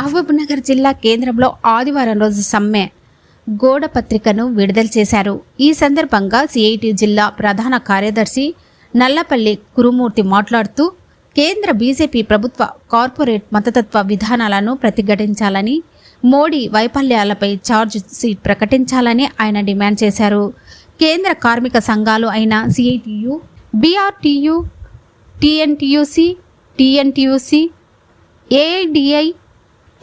మహబూబ్నగర్ జిల్లా కేంద్రంలో ఆదివారం రోజు సమ్మె గోడ పత్రికను విడుదల చేశారు. ఈ సందర్భంగా సిఐటి జిల్లా ప్రధాన కార్యదర్శి నల్లపల్లి కురుమూర్తి మాట్లాడుతూ కేంద్ర బీజేపీ ప్రభుత్వ కార్పొరేట్ మతతత్వ విధానాలను ప్రతిఘటించాలని మోడీ వైఫల్యాలపై ఛార్జ్ షీట్ ప్రకటించాలని ఆయన డిమాండ్ చేశారు. కేంద్ర కార్మిక సంఘాలు అయిన CITU BRTU TNTUC TNTUC AIDI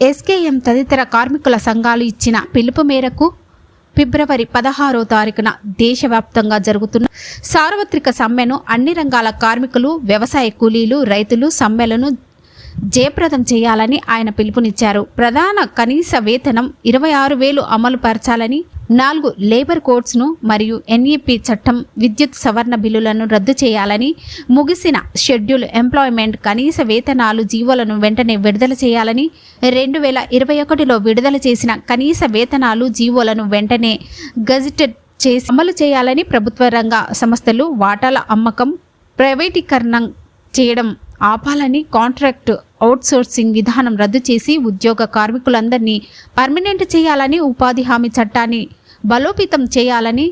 SKM తదితర కార్మికుల సంఘాలు ఇచ్చిన పిలుపు మేరకు ఫిబ్రవరి పదహారో తారీఖున దేశవ్యాప్తంగా జరుగుతున్న సార్వత్రిక సమ్మెను అన్ని రంగాల కార్మికులు వ్యవసాయ కూలీలు రైతులు సమ్మెలను జయప్రదం చేయాలని ఆయన పిలుపునిచ్చారు. ప్రధాన కనీస వేతనం ఇరవై ఆరు వేలు అమలు పరచాలని నాలుగు లేబర్ కోడ్స్ను మరియు ఎన్ఈపి చట్టం విద్యుత్ సవరణ బిల్లులను రద్దు చేయాలని ముగిసిన షెడ్యూల్ ఎంప్లాయ్మెంట్ కనీస వేతనాలు జీవోలను వెంటనే విడుదల చేయాలని రెండు వేల ఇరవై ఒకటిలో విడుదల చేసిన కనీస వేతనాలు జీవోలను వెంటనే గజిటెడ్ చేసి అమలు చేయాలని ప్రభుత్వ రంగ సంస్థలు వాటాల అమ్మకం ప్రైవేటీకరణ చేయడం ఆపాలని కాంట్రాక్ట్ అవుట్సోర్సింగ్ విధానం రద్దు చేసి ఉద్యోగ కార్మికులందరినీ పర్మనెంట్ చేయాలని ఉపాధి హామీ చట్టాన్ని బలోపేతం చేయాలని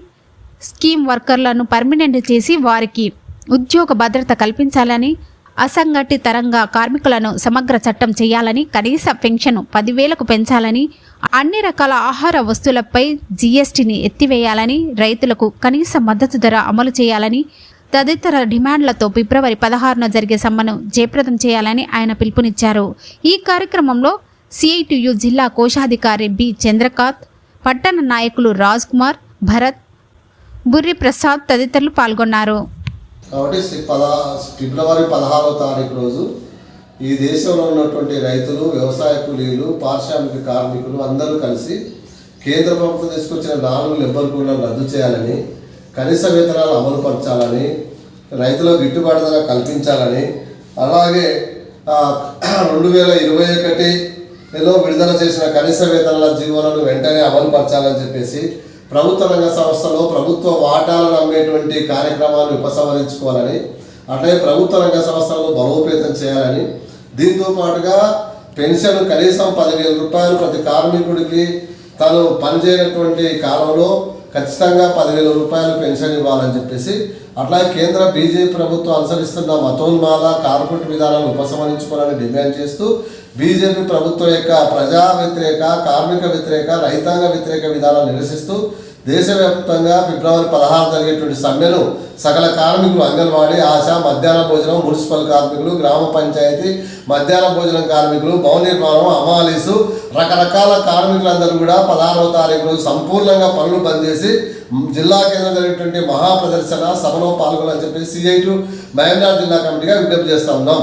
స్కీమ్ వర్కర్లను పర్మనెంట్ చేసి వారికి ఉద్యోగ భద్రత కల్పించాలని అసంఘటితరంగా కార్మికులను సమగ్ర చట్టం చేయాలని కనీస పెన్షన్ పదివేలకు పెంచాలని అన్ని రకాల ఆహార వస్తువులపై జీఎస్టీని ఎత్తివేయాలని రైతులకు కనీస మద్దతు ధర అమలు చేయాలని తదితర డిమాండ్లతో ఫిబ్రవరి పదహారున జరిగే సమ్మను జయప్రదం చేయాలని ఆయన పిలుపునిచ్చారు. ఈ కార్యక్రమంలో సిఐటియు జిల్లా కోశాధికారి బి. చంద్రకాంత్ పట్టణ నాయకులు రాజ్ కుమార్ భరత్ బుర్రి ప్రసాద్ తదితరులు పాల్గొన్నారు. కాబట్టి ఫిబ్రవరి పదహారో తారీఖు రోజు ఈ దేశంలో ఉన్నటువంటి రైతులు వ్యవసాయ కూలీలు పారిశ్రామిక కార్మికులు అందరూ కలిసి కేంద్ర ప్రభుత్వం తీసుకొచ్చిన నాలుగు లెబ్బర్ కూడా రద్దు చేయాలని కనీస వేతనాలు అమలు పరచాలని రైతులకు గిట్టుబాటు ధర కల్పించాలని అలాగే రెండు వేల ఇరవై ఒకటిలో విడుదల చేసిన కనీస వేతనాల జీవోలను వెంటనే అమలు పరచాలని చెప్పేసి ప్రభుత్వ రంగ సంస్థలో ప్రభుత్వ వాటాలను అమ్మేటువంటి కార్యక్రమాన్ని ఉపసంహరించుకోవాలని అట్లాగే ప్రభుత్వ రంగ సంస్థలను బలోపేతం చేయాలని దీంతో పాటుగా పెన్షన్ కనీసం పదివేల రూపాయలు ప్రతి కార్మికుడికి తను పనిచేయనటువంటి కాలంలో ఖచ్చితంగా పదివేల రూపాయలు పెన్షన్ ఇవ్వాలని చెప్పేసి అట్లా కేంద్ర బీజేపీ ప్రభుత్వం అనుసరిస్తున్న మతోన్మాద కార్పొరేట్ విధానాలను ఉపసంహరించుకోవాలని డిమాండ్ చేస్తూ బీజేపీ ప్రభుత్వం యొక్క ప్రజా వ్యతిరేక కార్మిక వ్యతిరేక రైతాంగ వ్యతిరేక విధానాలు నిరసిస్తూ దేశవ్యాప్తంగా ఫిబ్రవరి పదహారు జరిగేటువంటి సమ్మెను సకల కార్మికులు అంగన్వాడీ ఆశ మధ్యాహ్న భోజనం మున్సిపల్ కార్మికులు గ్రామ పంచాయతీ మధ్యాహ్న భోజనం కార్మికులు భవన నిర్మాణం అమాలీసు రకరకాల కార్మికులందరూ కూడా పదహారవ తారీఖు రోజు సంపూర్ణంగా పనులు బంద్ చేసి జిల్లా కేంద్రం జరిగినటువంటి మహా ప్రదర్శన సభలో పాల్గొనాలని చెప్పి సిఐటు మహేంద్ర జిల్లా కమిటీగా విజ్ఞప్తి చేస్తా ఉన్నాం.